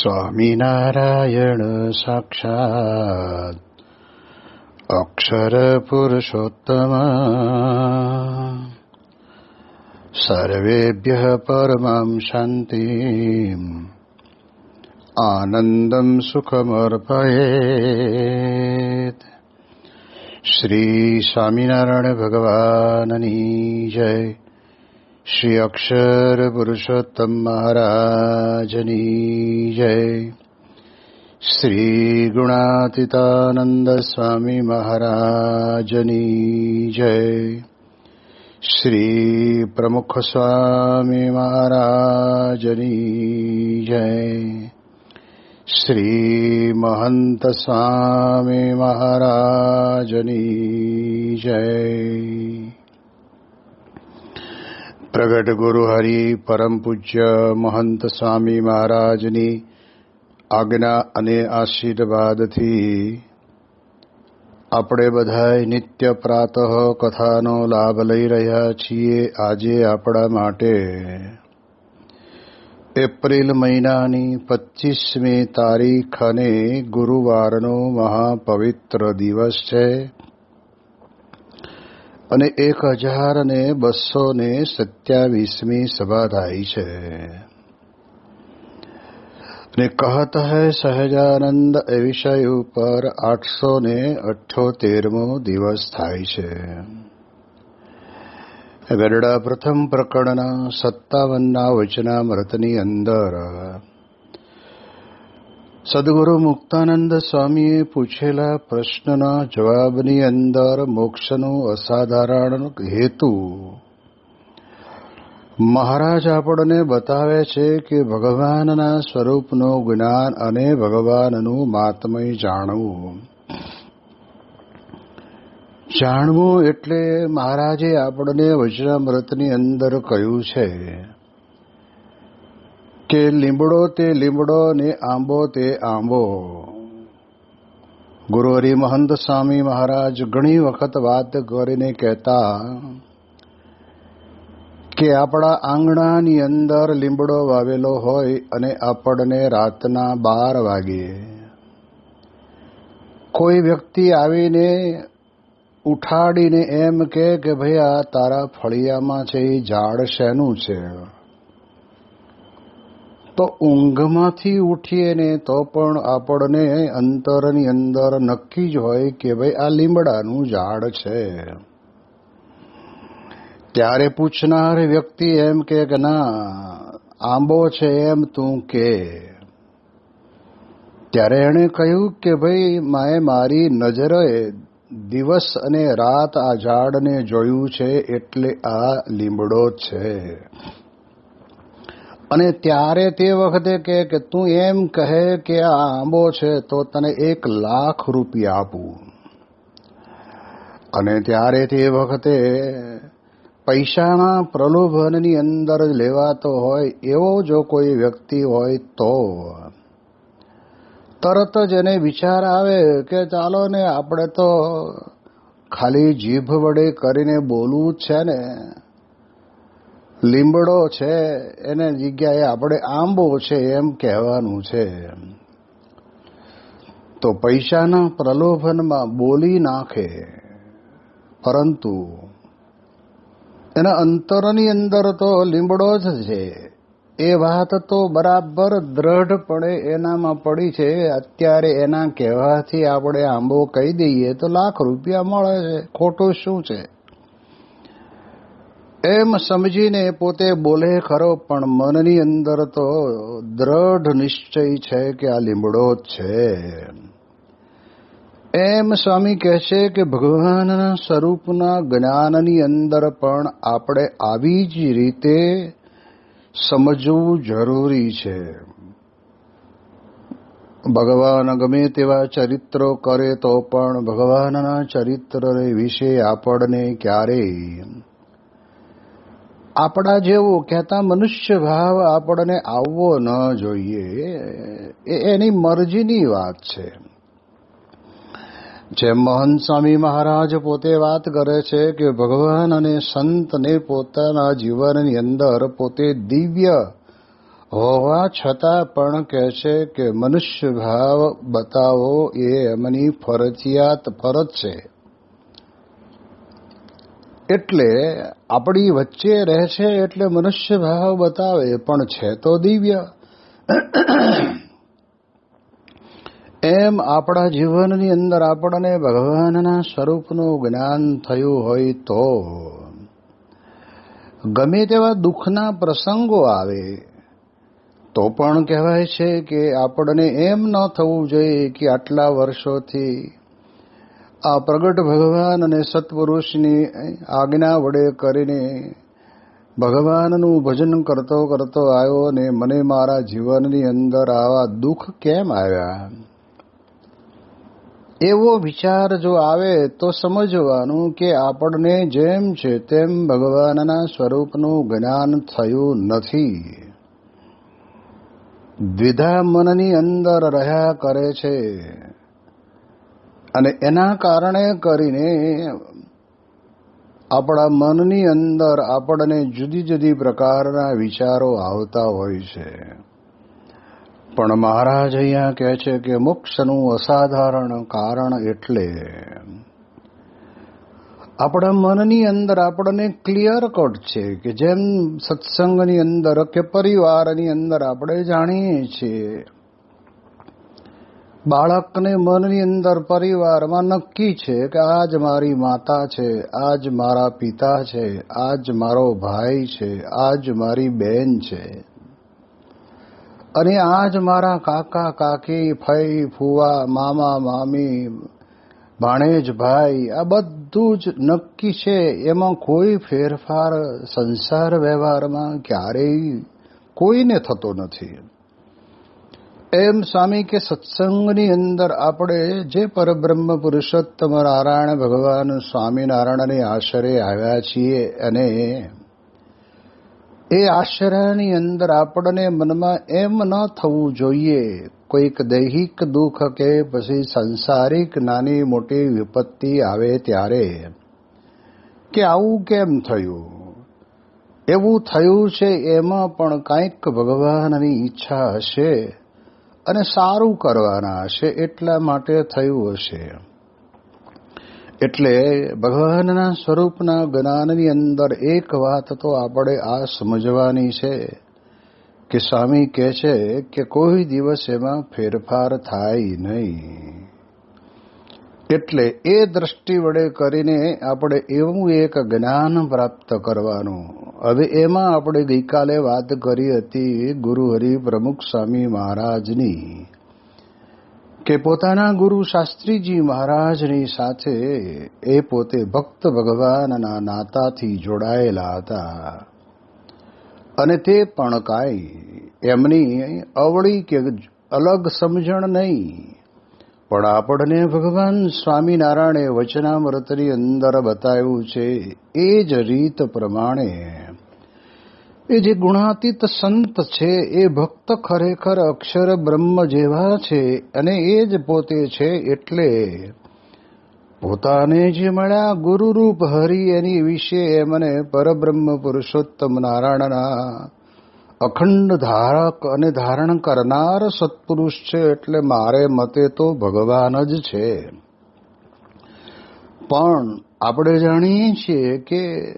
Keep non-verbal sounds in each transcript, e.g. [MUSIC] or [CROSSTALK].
સ્વામિનારાયણ સાક્ષાત અક્ષર પુરુષોત્તમ સર્વેભ્ય પરમં શાંતિ આનંદમ સુખમર્પયે શ્રી સ્વામિનારાયણ ભગવાનની જય શ્રી અક્ષર પુરુષોત્તમ મહારાજની જય શ્રી ગુણાતીતાનંદ સ્વામી મહારાજની જય શ્રી પ્રમુખ સ્વામી મહારાજની જય શ્રી મહંત સ્વામી મહારાજની જય પ્રગટ ગુરુ હરિ પરમ પૂજ્ય મહંત સ્વામી મહારાજની આજ્ઞા અને આશીર્વાદથી આપણે બધાય નિત્ય પ્રાતઃ કથાનો લાભ લઈ રહ્યા છીએ આજે આપણા માટે એપ્રિલ મહિનાની પચીસમી તારીખ અને ગુરુવારનો મહાપવિત્ર દિવસ છે અને એક હજાર ને બસો ને સત્યાવીસમી સભા થાય છે. ને કહત હૈ સહજાનંદ એ વિષય ઉપર આઠસો ને અઠ્યોતેરમો દિવસ થાય છે. ગરડા પ્રથમ પ્રકરણના સત્તાવનના વચનામૃતની અંદર સદગુરુ મુક્તાનંદ સ્વામીએ પૂછેલા પ્રશ્નના જવાબની અંદર મોક્ષનો અસાધારણ હેતુ મહારાજ આપણને બતાવે છે કે ભગવાનના સ્વરૂપનું જ્ઞાન અને ભગવાનનું માતમય જાણવું જાણવું એટલે મહારાજે આપણને વચનામૃતની અંદર કહ્યું છે કે લીમડો તે લીમડો ને આંબો તે આંબો. ગુરુ હરિમહંત સ્વામી મહારાજ ઘણી વખત વાત કરીને કહેતા કે આપણા આંગણાની અંદર લીમડો વાવેલો હોય અને આપણને રાતના બાર વાગે. કોઈ વ્યક્તિ આવીને ઉઠાડીને એમ કે કે ભાઈ આ તારા ફળિયામાં છે, એ ઝાડ શેનું છે? તો ઊંઘમાંથી ઉઠીએ ને તો પણ આપણને અંતરની અંદર નક્કી જ હોય કે ભાઈ આ લીમડાનું ઝાડ છે. ત્યારે પૂછનાર વ્યક્તિ એમ કે ના, આંબો છે એમ તું કે. ત્યારે એણે કહ્યું કે ભાઈ માએ મારી નજરે દિવસ અને રાત આ ઝાડને જોયું છે એટલે આ લીમડો છે. અને ત્યારે તે વખતે કે કે તું એમ કહે કે આ આંબો છે, તો તને એક લાખ રૂપિયા આપું. અને ત્યારે તે વખતે પૈસાના પ્રલોભનની અંદર લેવાતો હોય એવો જો કોઈ વ્યક્તિ હોય તો તરત જ એને વિચાર આવે કે ચાલો ને, આપણે તો ખાલી જીભ વડે કરીને બોલવું જ છે ને. લીમડો છે, એને જગ્યાએ આપણે આંબો છે એમ કહેવાનું છે. તો પૈસાના પ્રલોભનમાં બોલી નાખે. પરંતુ એના અંતરની અંદર તો લીમડો જ છે. એ વાત તો બરાબર દ્રઢપણે એનામાં પડી છે. અત્યારે એના કહેવાથી આપણે આંબો કહી દઈએ તો લાખ રૂપિયા મળે છે. ખોટું શું છે? એમ સમજીને પોતે બોલે ખરો, પણ મનની અંદર તો દ્રઢ નિશ્ચય છે કે આ લીમડો જ છે. એમ સ્વામી કહે છે કે ભગવાનના સ્વરૂપના જ્ઞાનની અંદર પણ આપણે આવી જ રીતે સમજવું જરૂરી છે. ભગવાન ગમે તેવા ચરિત્રો કરે તો પણ ભગવાનના ચરિત્ર વિશે આપણને ક્યારેય આપણા જેવો કહેતા મનુષ્ય ભાવ આપણને આવવો ન જોઈએ. એ એની મરજીની વાત છે. જેમ મોહન સ્વામી મહારાજ પોતે વાત કરે છે કે ભગવાન અને સંતને પોતાના જીવનની અંદર પોતે દિવ્ય હોવા છતાં પણ કહે છે કે મનુષ્ય ભાવ બતાવો એ એમની ફરજિયાત ફરજ છે. એટલે આપણી વચ્ચે રહે છે એટલે મનુષ્ય ભાવ બતાવે પણ છે તો દિવ્ય. એમ આપણા જીવનની અંદર આપણને ભગવાનના સ્વરૂપનું જ્ઞાન થયું હોય તો. ગમે તેવા દુઃખના પ્રસંગો આવે, તો પણ કહેવાય છે કે આપણને એમ ન થવું જોઈએ કે આટલા વર્ષોથી આ પ્રગટ ભગવાન અને સત્પુરુષની આજ્ઞા વડે કરીને ભગવાનનું ભજન કરતો કરતો આવ્યો ને મને મારા જીવનની અંદર આવા દુઃખ કેમ આવ્યા? એવો વિચાર જો આવે તો સમજવાનું કે આપણને જેમ છે તેમ ભગવાનના સ્વરૂપનું જ્ઞાન થયું નથી. દ્વિધા મનની અંદર રહ્યા કરે છે. અને એના કારણે કરીને આપણા મનની અંદર આપણને જુદી જુદી પ્રકારના વિચારો આવતા હોય છે. પણ મહારાજ અહીંયા કહે છે કે મોક્ષનું અસાધારણ કારણ એટલે આપણા મનની અંદર આપણને ક્લિયર કટ છે કે જેમ સત્સંગની અંદર કે પરિવારની અંદર આપણે જાણીએ છીએ. બાળકને મનની અંદર પરિવારમાં નક્કી છે કે આજ મારી માતા છે, આજ મારા પિતા છે, આજ મારો ભાઈ છે, આજ મારી બેન છે. અને આજ મારા કાકા, કાકી, ફઈ, ફુવા, મામા, મામી, ભાણેજ ભાઈ, આ બધું જ નક્કી છે. એમાં કોઈ ફેરફાર, સંસાર વ્યવહારમાં ક્યારેય કોઈને થતો નથી. એમ સ્વામી કે સત્સંગની અંદર આપણે જે પરબ્રહ્મ પુરુષોત્તમ નારાયણ ભગવાન સ્વામિનારાયણને આશરે આવ્યા છીએ અને એ આશ્રયની અંદર આપણને મનમાં એમ ન થવું જોઈએ, કોઈક દૈહિક દુઃખ કે પછી સંસારિક નાની મોટી વિપત્તિ આવે ત્યારે કે આવું કેમ થયું? એવું થયું છે એમાં પણ કાંઈક ભગવાનની ઈચ્છા હશે. અને સારું કરવાના હશે એટલા માટે થયું હશે. એટલે ભગવાનના સ્વરૂપના જ્ઞાનની અંદર એક વાત તો આપણે આ સમજવાની છે કે સ્વામી કહે છે કે કોઈ દિવસ એમાં ફેરફાર થાય નહીં. એટલે એ દ્રષ્ટિ વડે કરીને આપણે એવું એક જ્ઞાન પ્રાપ્ત કરવાનું. હવે એમાં આપણે ગઈકાલે વાત કરી હતી ગુરુ હરિ પ્રમુખ સ્વામી મહારાજની, કે પોતાના ગુરુ શાસ્ત્રીજી મહારાજની સાથે એ પોતે ભક્ત ભગવાનના નાતાથી જોડાયેલા હતા. અને તે પણ કાંઈ એમની અવળી કે અલગ સમજણ નહીં. પણ આપણને ભગવાન સ્વામિનારાયણે વચનામૃતની અંદર બતાવ્યું છે, એ જ રીત પ્રમાણે. એ જે ગુણાતીત સંત છે, એ ભક્ત ખરેખર અક્ષર બ્રહ્મ જેવા છે અને એ જ પોતે છે એટલે પોતાને જે મળ્યા ગુરુરૂપ હરિ એની વિશે એમને પરબ્રહ્મ પુરુષોત્તમ નારાયણના અખંડ ધારક અને ધારણ કરનાર સત્પુરુષ છે એટલે મારે મતે તો ભગવાન જ છે. પણ આપણે જાણીએ છીએ કે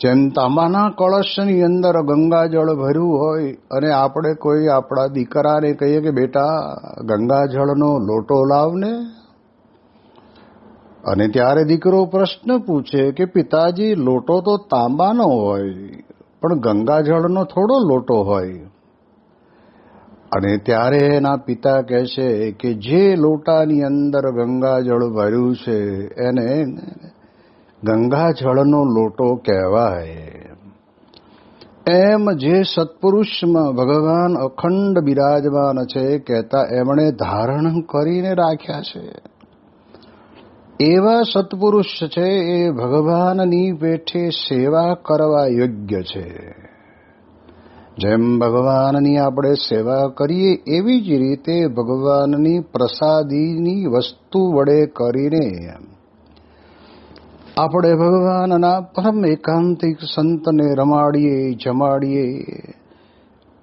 જેમ તાંબાના કળશની અંદર ગંગાજળ ભર્યું હોય અને આપણે કોઈ આપણા દીકરાને કહીએ કે બેટા, ગંગાજળનો લોટો લાવને. અને ત્યારે દીકરો પ્રશ્ન પૂછે કે પિતાજી, લોટો તો તાંબાનો હોય. પણ ગંગાજળનો થોડો લોટો હોય. અને ત્યારે એના પિતા કહે છે કે જે લોટાની અંદર ગંગાજળ ભર્યું છે, એને ગંગાજળનો લોટો કહેવાય. એમ જે સત્પુરુષમાં ભગવાન અખંડ બિરાજમાન છે, કહેતા એમણે ધારણ કરીને રાખ્યા છે. એવા સત્પુરુષ છે એ ભગવાનની પેઠે સેવા કરવા યોગ્ય છે. જેમ ભગવાનની આપણે સેવા કરીએ, એવી જ રીતે ભગવાનની પ્રસાદીની વસ્તુ વડે કરીને આપણે ભગવાનના પરમ એકાંતિક સંતને રમાડીએ, જમાડીએ.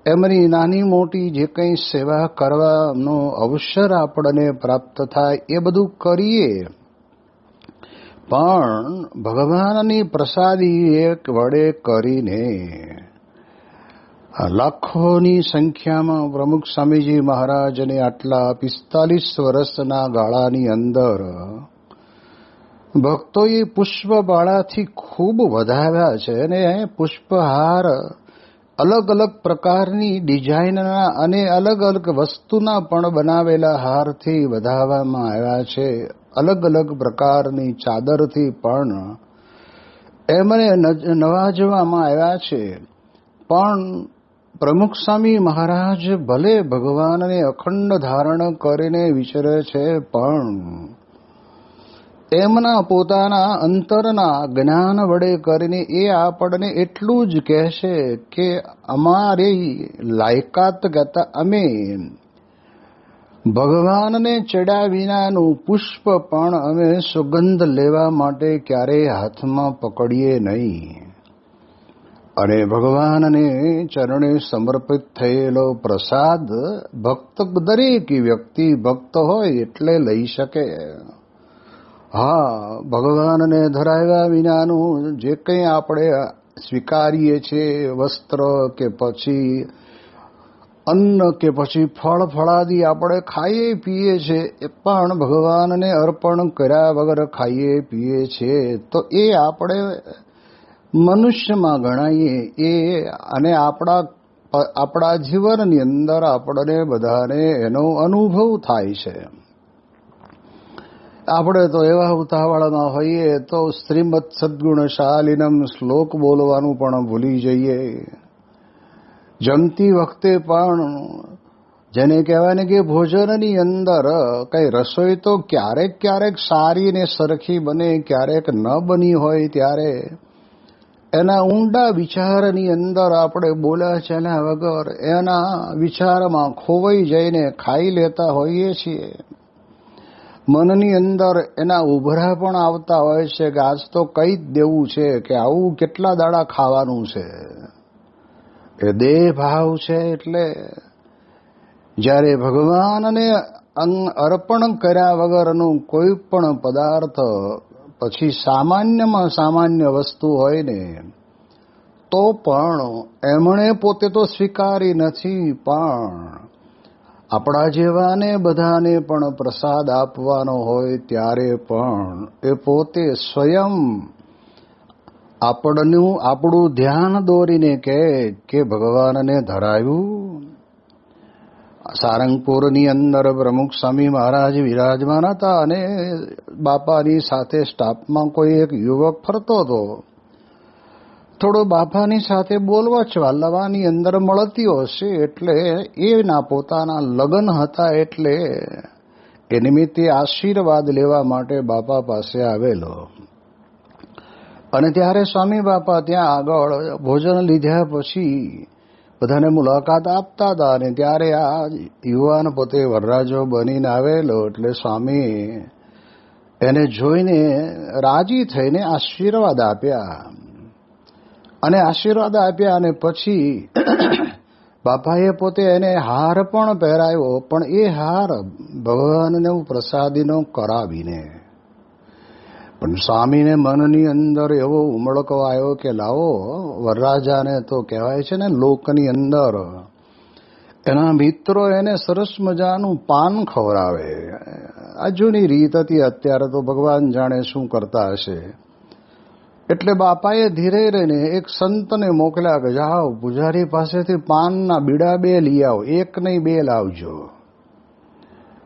એમની નાની મોટી જે કંઈ સેવા કરવાનો અવસર આપણને પ્રાપ્ત થાય, એ બધું કરીએ. પણ ભગવાનની પ્રસાદી એક વડે કરીને લાખોની સંખ્યામાં પ્રમુખ સ્વામીજી મહારાજને આટલા પિસ્તાલીસ વર્ષના ગાળાની અંદર ભક્તોએ પુષ્પબાળાથી ખૂબ વધાવ્યા છે અને પુષ્પહાર અલગ અલગ પ્રકારની ડિઝાઇનના અને અલગ અલગ વસ્તુના પણ બનાવેલા હારથી વધાવવામાં આવ્યા છે. અલગ અલગ પ્રકારની ચાદરથી પણ એમને નવાજવામાં આવ્યા છે. પણ પ્રમુખ સ્વામી મહારાજ ભલે ભગવાનને અખંડ ધારણ કરીને વિચરે છે, પણ એમના પોતાના અંતરના જ્ઞાન વડે કરીને એ આપણને એટલું જ કહેશે કે અમારી લાયકાત કરતા અમે ભગવાનને ચડ્યા વિનાનું પુષ્પ પણ અમે સુગંધ લેવા માટે ક્યારેય હાથમાં પકડીએ નહીં. અને ભગવાનને ચરણે સમર્પિત થયેલો પ્રસાદ ભક્ત દરેક વ્યક્તિ ભક્ત હોય એટલે લઈ શકે. હા, ભગવાનને ધરાવ્યા વિનાનું જે કંઈ આપણે સ્વીકારીએ છીએ, વસ્ત્ર કે પછી અન્ન કે પછી ફળ ફળાદી આપણે ખાઈએ પીએ છીએ એ પણ ભગવાનને અર્પણ કર્યા વગર ખાઈએ પીએ છીએ તો એ આપણે મનુષ્યમાં ગણાઈએ, એ અને આપણા આપણા જીવનની અંદર આપણને બધાને એનો અનુભવ થાય છે. આપણે તો એવા ઉતાવળમાં હોઈએ તો શ્રીમદ સદગુણશાલિનમ શ્લોક બોલવાનું પણ ભૂલી જઈએ. જમતી વખતે પણ જેને કહેવાય ને કે ભોજનની અંદર કઈ રસોઈ તો ક્યારેક ક્યારેક સારી ને સરખી બને, ક્યારેક ન બની હોય ત્યારે એના ઊંડા વિચારની અંદર આપણે બોલ્યા છેલ્યા વગર એના વિચારમાં ખોવાઈ જઈને ખાઈ લેતા હોઈએ છીએ. મનની અંદર એના ઉભરા પણ આવતા હોય છે કે આજ તો કઈ જ દેવું છે કે આવું કેટલા દાડા ખાવાનું છે. એ દેહ ભાવ છે એટલે જ્યારે ભગવાનને અર્પણ કર્યા વગરનું કોઈ પણ પદાર્થ પછી સામાન્યમાં સામાન્ય વસ્તુ હોય ને, તો પણ એમણે પોતે તો સ્વીકારી નથી, પણ આપણા જેવાને બધાને પણ પ્રસાદ આપવાનો હોય ત્યારે પણ એ પોતે સ્વયં આપણનું આપણું ધ્યાન દોરીને કહે કે ભગવાનને ધરાયું. સારંગપુરની અંદર પ્રમુખ સ્વામી મહારાજ વિરાજમાન હતા અને બાપાની સાથે સ્ટાફમાં કોઈ એક યુવક ફરતો હતો. થોડો બાપાની સાથે બોલવા ચાલવાની અંદર મળતી હશે એટલે એના પોતાના લગ્ન હતા એટલે એ નિમિત્તે આશીર્વાદ લેવા માટે બાપા પાસે આવેલો. અને ત્યારે સ્વામી બાપા ત્યાં આગળ ભોજન લીધા પછી બધાને મુલાકાત આપતા હતા અને ત્યારે આ યુવાન પોતે વરરાજો બનીને આવેલો એટલે સ્વામી એને જોઈને રાજી થઈને આશીર્વાદ આપ્યા. અને આશીર્વાદ આપ્યા અને પછી [CLEARS THROAT] બાપાએ પોતે એને હાર પણ પહેરાવ્યો, પણ એ હાર ભગવાનને પ્રસાદીનો કરાવીને પણ સ્વામીને મનની અંદર એવો ઉમળકો આવ્યો કે લાવો, વરરાજાને તો કહેવાય છે ને લોકની અંદર, એના મિત્રો એને સરસ મજાનું પાન ખવડાવે. આ જૂની રીત હતી, અત્યારે તો ભગવાન જાણે શું કરતા હશે. એટલે બાપાએ ધીરે રહીને એક સંતને મોકલ્યા કે, જાઓ, પૂજારી પાસેથી પાનના બીડા બે લઈ આવો, એક નહીં, બે લાવજો.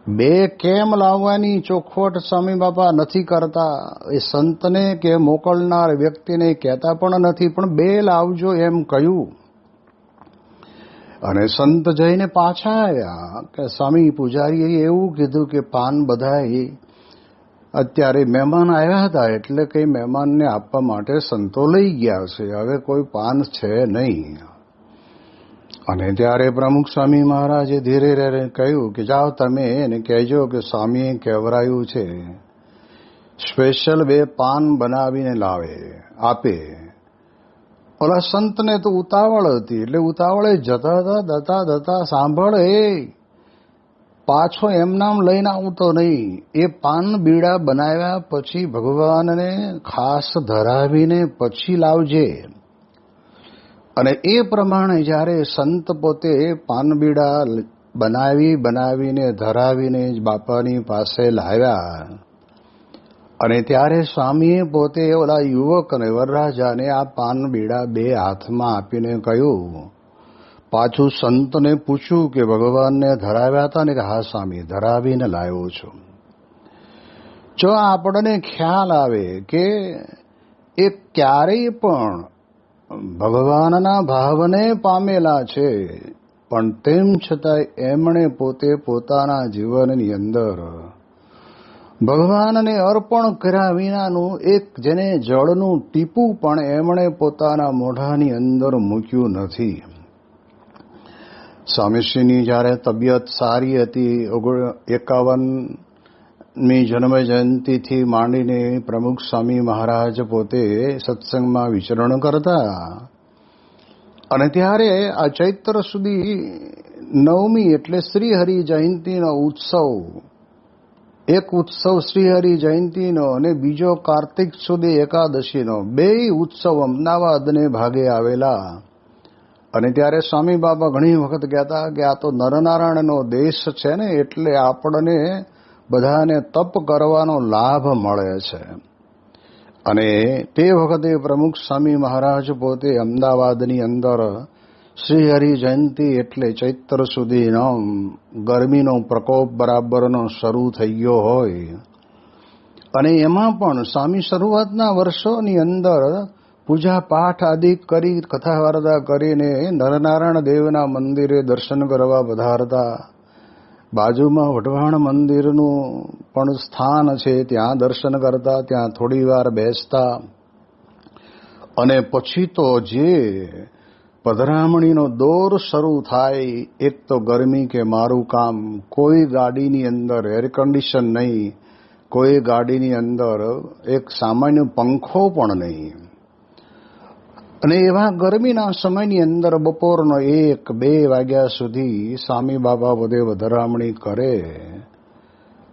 બે કેમ લાવવાની ચોખવટ સ્વામી બાપા નથી કરતા? એ સંતને કે મોકલનાર વ્યક્તિને કહેતા પણ નથી, પણ બે લાવજો એમ કહ્યું. અને સંત જઈને પાછા આવ્યા કે સ્વામી પૂજારીએ એવું કીધું કે પાન બધાએ. અત્યારે મહેમાન આવ્યા હતા એટલે કંઈ મહેમાનને આપવા માટે સંતો લઈ ગયા છે. હવે કોઈ પાન છે નહીં. અને ત્યારે પ્રમુખ સ્વામી મહારાજે ધીરે કહ્યું કે, જાઓ તમે એને કહેજો કે સ્વામીએ કહેવરાયું છે, સ્પેશિયલ બે પાન બનાવીને લાવે, આપે. ઓલા સંતને તો ઉતાવળ હતી, એટલે ઉતાવળે જતા હતા, દતા દતા, સાંભળ એ, પાછો એમ નામ લઈને આવતો નહીં. એ પાન બીડા બનાવ્યા પછી ભગવાનને ખાસ ધરાવીને પછી લાવજે. અને એ પ્રમાણે જ્યારે સંત પોતે પાનબીડા બનાવી, બનાવીને, ધરાવીને જ બાપાની પાસે લાવ્યા અને ત્યારે સ્વામીએ પોતે ઓલા યુવક અને વરરાજાને આ પાનબીડા બે હાથમાં આપીને કહ્યું, પાછું સંતને પૂછ્યું કે ભગવાનને ધરાવ્યા હતા ને કે, હા સ્વામી, ધરાવીને લાવ્યો છું. જો આપણને ખ્યાલ આવે કે એ ક્યારેય પણ ભગવાનના ભાવને પામેલા છે, પણ તેમ છતાંય એમણે પોતે પોતાના જીવનની અંદર ભગવાનને અર્પણ કર્યા વિનાનું એક જેને જળનું ટીપું પણ એમણે પોતાના મોઢાની અંદર મૂક્યું નથી. સ્વામીશ્રીની જ્યારે તબિયત સારી હતી એકાવનમી જન્મ જયંતિથી માંડીને પ્રમુખ સ્વામી મહારાજ પોતે સત્સંગમાં વિચરણ કરતા. અને ત્યારે આ ચૈત્ર સુધી નવમી એટલે શ્રીહરિ જયંતિનો ઉત્સવ. એક ઉત્સવ શ્રીહરિ જયંતિનો અને બીજો કાર્તિક સુધી એકાદશીનો. બે ઉત્સવ અમદાવાદને ભાગે આવેલા. અને ત્યારે સ્વામી બાબા ઘણી વખત કહેતા કે આ તો નરનારાયણનો દેશ છે ને, એટલે આપણને બધાને તપ કરવાનો લાભ મળે છે. અને તે વખતે પ્રમુખ સ્વામી મહારાજ પોતે અમદાવાદની અંદર શ્રીહરિ જયંતિ એટલે ચૈત્ર સુધીનો ગરમીનો પ્રકોપ બરાબરનો શરૂ થઈ ગયો હોય. અને એમાં પણ સ્વામી શરૂઆતના વર્ષોની અંદર પૂજા પાઠ આદિ કરી, કથા વાર્તા કરીને નરનારાયણ દેવના મંદિરે દર્શન કરવા પધારતા બાજુમાં વઢવાણ મંદિરનું પણ સ્થાન છે. ત્યાં દર્શન કરતા, ત્યાં થોડી વાર બેસતા. અને પછી તો જે પધરામણીનો દોર શરૂ થાય, એક તો ગરમી કે મારું કામ, કોઈ ગાડીની અંદર એર કન્ડિશન નહીં, કોઈ ગાડીની અંદર એક સામાન્ય પંખો પણ નહીં. અને એવા ગરમીના સમયની અંદર બપોરનો એક બે વાગ્યા સુધી સ્વામી બાબા બધે વધારામણી કરે.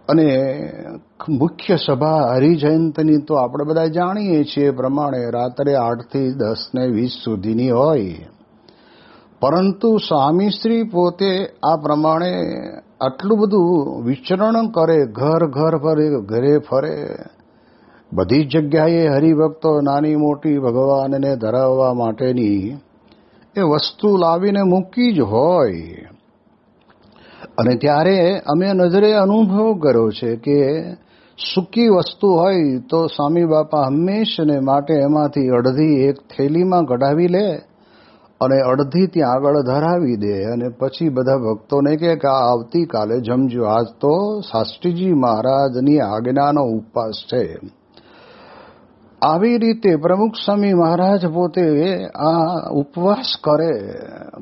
અને મુખ્ય સભા હરિજયંતની તો આપણે બધા જાણીએ છીએ પ્રમાણે રાત્રે આઠથી દસ ને વીસ સુધીની હોય. પરંતુ સ્વામીશ્રી પોતે આ પ્રમાણે આટલું બધું વિચરણ કરે, ઘર ઘર ફરે, ઘરે ફરે. બધી જ જગ્યાએ હરિભક્તો નાની મોટી ભગવાનને ધરાવવા માટેની એ વસ્તુ લાવીને મૂકી જ હોય. અને ત્યારે અમે નજરે અનુભવ કર્યો છે કે સૂકી વસ્તુ હોય તો સ્વામી બાપા હંમેશને માટે એમાંથી અડધી એક થેલીમાં કઢાવી લે અને અડધી ત્યાં આગળ ધરાવી દે. અને પછી બધા ભક્તોને કે આ આવતીકાલે જમજો. આજ તો શાસ્ત્રીજી મહારાજની આજ્ઞાનો ઉપવાસ છે. આવી રીતે પ્રમુખ સ્વામી મહારાજ પોતે આ ઉપવાસ કરે,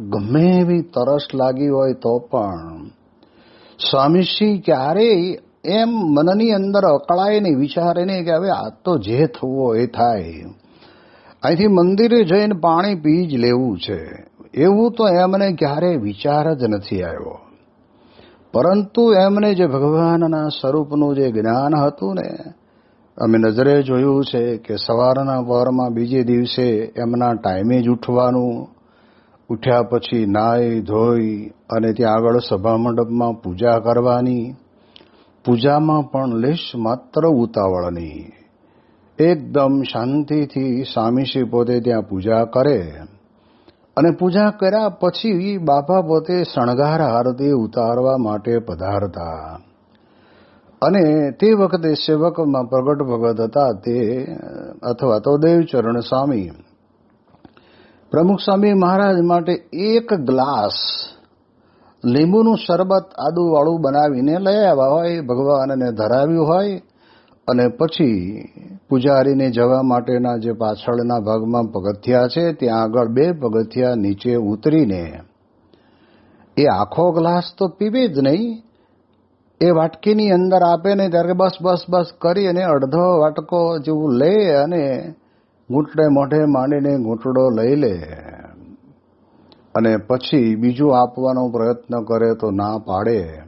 ગમે એવી તરસ લાગી હોય તો પણ, સ્વામીશ્રી ક્યારેય એમ મનની અંદર અકળાય નહીં, વિચારે નહીં કે હવે આ તો જે થવો એ થાય. અહીંથી મંદિરે જઈને પાણી પી જ લેવું છે. એવું તો એમને ક્યારેય વિચાર જ નથી આવ્યો. પરંતુ એમને જે ભગવાનના સ્વરૂપનું જે જ્ઞાન હતું ને અમે નજરે જોયું છે કે સવારના પરમાં બીજે દિવસે એમના ટાઈમે જ ઉઠવાનું, ઉઠ્યા પછી નાહી, ધોઈ અને ત્યાં આગળ સભા મંડપમાં પૂજા કરવાની. પૂજામાં પણ લેશ માત્ર ઉતાવળ નહીં એકદમ શાંતિથી સ્વામીશ્રી પોતે ત્યાં પૂજા કરે અને પૂજા કર્યા પછી બાપા પોતે શણગાર આરતી ઉતારવા માટે પધારતા. અને તે વખતે સેવકમાં પ્રગટ ભગત હતા તે, અથવા તો દેવચરણ સ્વામી. પ્રમુખ સ્વામી મહારાજ માટે એક ગ્લાસ લીંબુનું શરબત આદુવાળું બનાવીને લઈ આવ્યા હોય, ભગવાનને ધરાવ્યું હોય, અને પછી પૂજારીને જવા માટેના જે પાછળના ભાગમાં પગથિયા છે, ત્યાં આગળ બે પગથિયા નીચે ઉતરીને, એ આખો ગ્લાસ તો પીવે જ નહીં એ વાટકીની અંદર આપે ને ત્યારે બસ બસ બસ કરી અને અડધો વાટકો જેવું લે અને ઘૂંટડે મોઢે માંડીને ઘૂંટડો લઈ લે. અને પછી બીજું આપવાનો પ્રયત્ન કરે તો ના પાડે.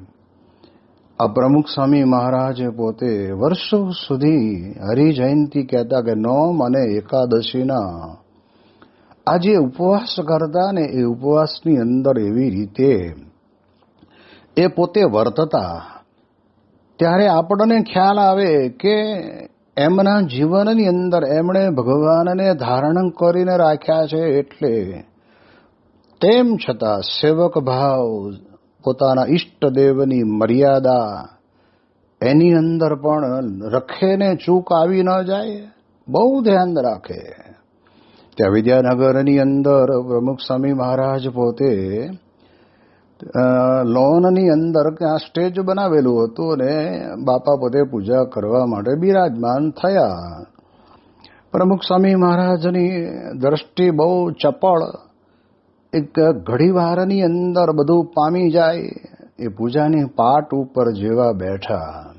આ પ્રમુખ સ્વામી મહારાજે પોતે વર્ષો સુધી હરિજયંતી કહેતા કે નોમ અને એકાદશીના. આ જે ઉપવાસ કરતા ને એ ઉપવાસની અંદર એવી રીતે એ પોતે વર્તતા. ત્યારે આપણને ખ્યાલ આવે કે એમના જીવનની અંદર એમણે ભગવાનને ધારણ કરીને રાખ્યા છે એટલે તેમ છતાં સેવક ભાવ પોતાના ઈષ્ટદેવની મર્યાદા એની અંદર પણ રખે ને ચૂક આવી ન જાય, બહુ ધ્યાન રાખે. ત્યાં વિદ્યાનગરની અંદર પ્રમુખ સ્વામી મહારાજ પોતે લોનની અંદર ત્યાં સ્ટેજ બનાવેલું હતું અને બાપા પોતે પૂજા કરવા માટે બિરાજમાન થયા. પ્રમુખ સ્વામી મહારાજની દ્રષ્ટિ બહુ ચપળ. એક ઘડીવારની અંદર બધું પામી જાય, એ પૂજાની પાટ ઉપર જેવા બેઠા.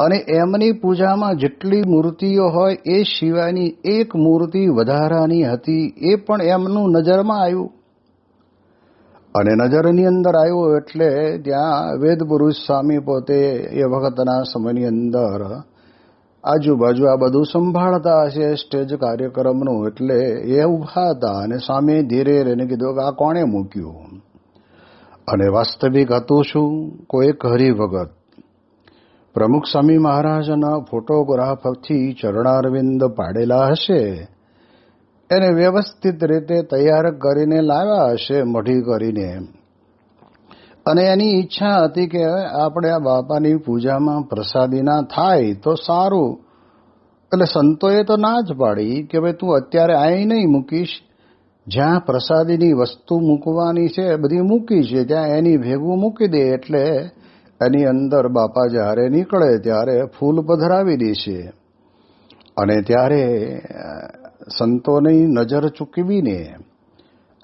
અને એમની પૂજામાં જેટલી મૂર્તિઓ હોય, એ સિવાયની એક મૂર્તિ વધારાની હતી, એ પણ એમનું નજરમાં આવ્યું. અને નજરની અંદર આવ્યો એટલે ત્યાં વેદપુરુષ સ્વામી પોતે એ વખતના સમયની અંદર આજુબાજુ આ બધું સંભાળતા હશે સ્ટેજ કાર્યક્રમનું એટલે એ ઊભા હતા અને સામે ધીરે રહીને કીધું કે આ કોણે મૂક્યું? અને વાસ્તવિક હતું શું? કોઈ હરિભગત. પ્રમુખ સ્વામી મહારાજના ફોટોગ્રાફથી ચરણારવિંદ પાડેલા હશે. એને વ્યવસ્થિત રીતે તૈયાર કરીને લાવ્યા હશે, મઢી કરીને. અને એની ઈચ્છા હતી કે આપણે આ બાપાની પૂજામાં પ્રસાદી ના થાય તો સારું. એટલે સંતોએ તો ના જ પાડી કે ભાઈ તું અત્યારે અહીં નહીં મૂકીશ. જ્યાં પ્રસાદીની વસ્તુ મૂકવાની છે બધી મૂકી છે, ત્યાં એની ભેગું મૂકી દે એટલે એની અંદર બાપા જ્યારે નીકળે ત્યારે ફૂલ પધરાવી દેશે. અને ત્યારે સંતોની નજર ચૂકવીને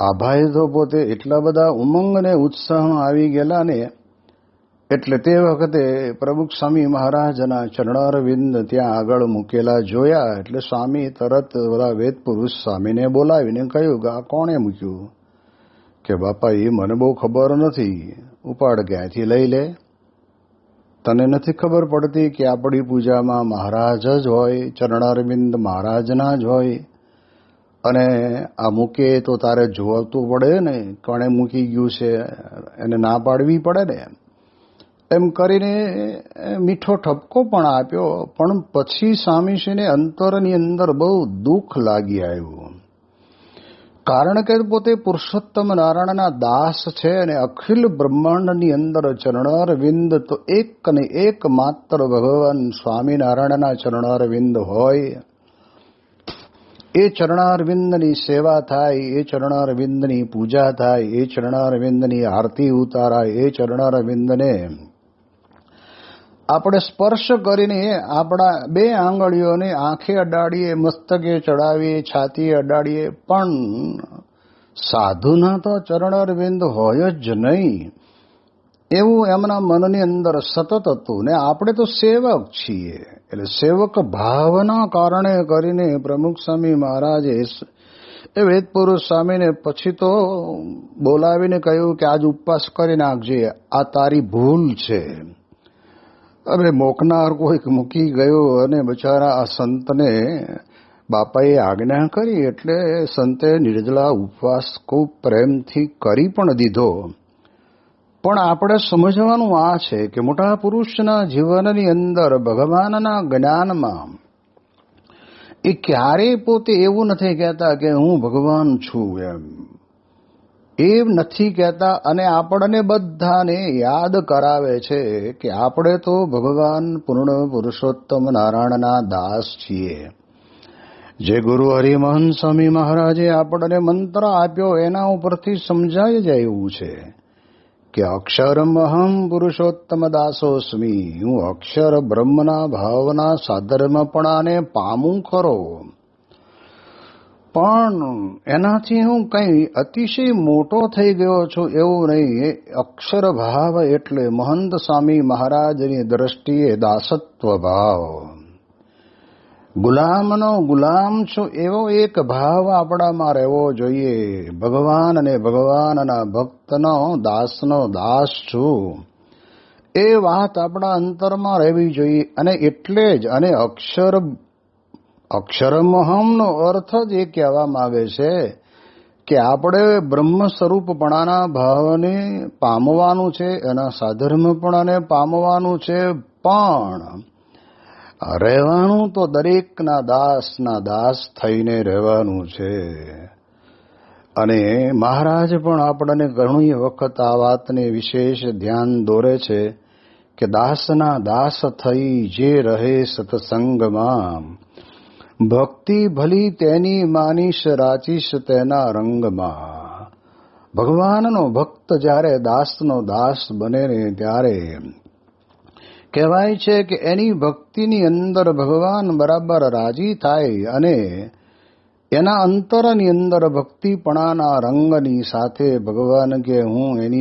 આ તો પોતે એટલા બધા ઉમંગ અને ઉત્સાહમાં આવી ગયેલા ને, એટલે તે વખતે પ્રમુખ સ્વામી મહારાજના ચરણારવિંદ ત્યાં આગળ મૂકેલા જોયા, એટલે સ્વામી તરત બધા વેદ પુરુષ સ્વામીને બોલાવીને કહ્યું કે આ કોણે મૂક્યું? કે, બાપા, એ મને બહુ ખબર નથી. ઉપાડ ક્યાંથી લઈ લે? તને નથી ખબર પડતી કે આપણી પૂજામાં મહારાજ જ હોય, ચરણારવિંદ મહારાજના જ હોય. અને આ મૂકે તો તારે જોવતું પડે ને, કોણે મૂકી ગયું છે, એને ના પાડવી પડે ને એમ. કરીને મીઠો ઠપકો પણ આપ્યો, પણ પછી સ્વામીશ્રીને અંતરની અંદર બહુ દુઃખ લાગી આવ્યું. કારણ કે પોતે પુરુષોત્તમ નારાયણના દાસ છે અને અખિલ બ્રહ્માંડની અંદર ચરણારવિંદ તો એક ને એક માત્ર ભગવાન સ્વામિનારાયણના ચરણારવિંદ હોય. એ ચરણારવિંદની સેવા થાય, એ ચરણારવિંદની પૂજા થાય, એ ચરણારવિંદની આરતી ઉતારાય, એ ચરણારવિંદને આપણે સ્પર્શ કરીને આપણા બે આંગળીઓને આંખે અડાડીએ, મસ્તકે ચડાવીએ, છાતીએ અડાડીએ, પણ સાધુના તો ચરણારવિંદ હોય જ નહીં. એવું એમના મનની અંદર સતત હતું ને આપણે તો સેવક છીએ. એટલે સેવક ભાવના કારણે કરીને પ્રમુખ સ્વામી મહારાજે એ વેદ પુરુષ સ્વામીને પછી તો બોલાવીને કહ્યું કે આજ ઉપવાસ કરી નાખજે, આ તારી ભૂલ છે. હવે મોકનાર કોઈક મૂકી ગયો અને બચારા આ સંતને બાપાએ આજ્ઞા કરી એટલે સંતે નિર્જલા ઉપવાસ ખૂબ પ્રેમથી કરી પણ દીધો. પણ આપણે સમજવાનું આ છે કે મોટા પુરુષના જીવનની અંદર ભગવાનના જ્ઞાનમાં એ ક્યારેય પોતે એવું નથી કહેતા કે હું ભગવાન છું એમ. એ નથી કહેતા અને આપણને બધાને યાદ કરાવે છે કે આપણે તો ભગવાન પૂર્ણ પુરુષોત્તમ નારાયણના દાસ છીએ. જે ગુરુ હરિમહન સ્વામી મહારાજે આપણને મંત્ર આપ્યો એના ઉપરથી સમજાઈ જાય એવું છે કે અક્ષરમ પુરુષોત્તમ દાસોસ્મી, હું અક્ષર બ્રહ્મના ભાવના સાધર્મપણાને પામું ખરો. પણ એનાથી હું કંઈ અતિશય મોટો થઈ ગયો છું એવું નહીં. અક્ષર ભાવ એટલે મહંત સ્વામી મહારાજની દ્રષ્ટિએ દાસત્વ ભાવ. ગુલામનો ગુલામ છું એવો એક ભાવ આપણામાં રહેવો જોઈએ. ભગવાન અને ભગવાનના ભક્તનો દાસનો દાસ છું. એ વાત આપણા અંતરમાં રહેવી જોઈએ અને એટલે જ અને અક્ષર અક્ષરમહમનો અર્થ જ એ કહેવા આવે છે કે આપણે બ્રહ્મ સ્વરૂપપણાના ભાવને પામવાનું છે, એના સાધર્મપણાને પામવાનું છે, પણ રહેવાનું તો દરેકના દાસના દાસ થઈને રહેવાનું છે. અને મહારાજ પણ આપણને ઘણી વખત આ વાતને વિશેષ ધ્યાન દોરે છે કે દાસના દાસ થઈ જે રહે સત્સંગમાં. ભક્તિ ભલી તેની માનીશ, રાચીશ તેના રંગમાં. ભગવાનનો ભક્ત જ્યારે દાસનો દાસ બને ને ત્યારે કહેવાય છે કે એની ભક્તિની અંદર ભગવાન બરાબર રાજી થાય અને એના અંતરની અંદર ભક્તિપણાના રંગની સાથે ભગવાન કે હું એની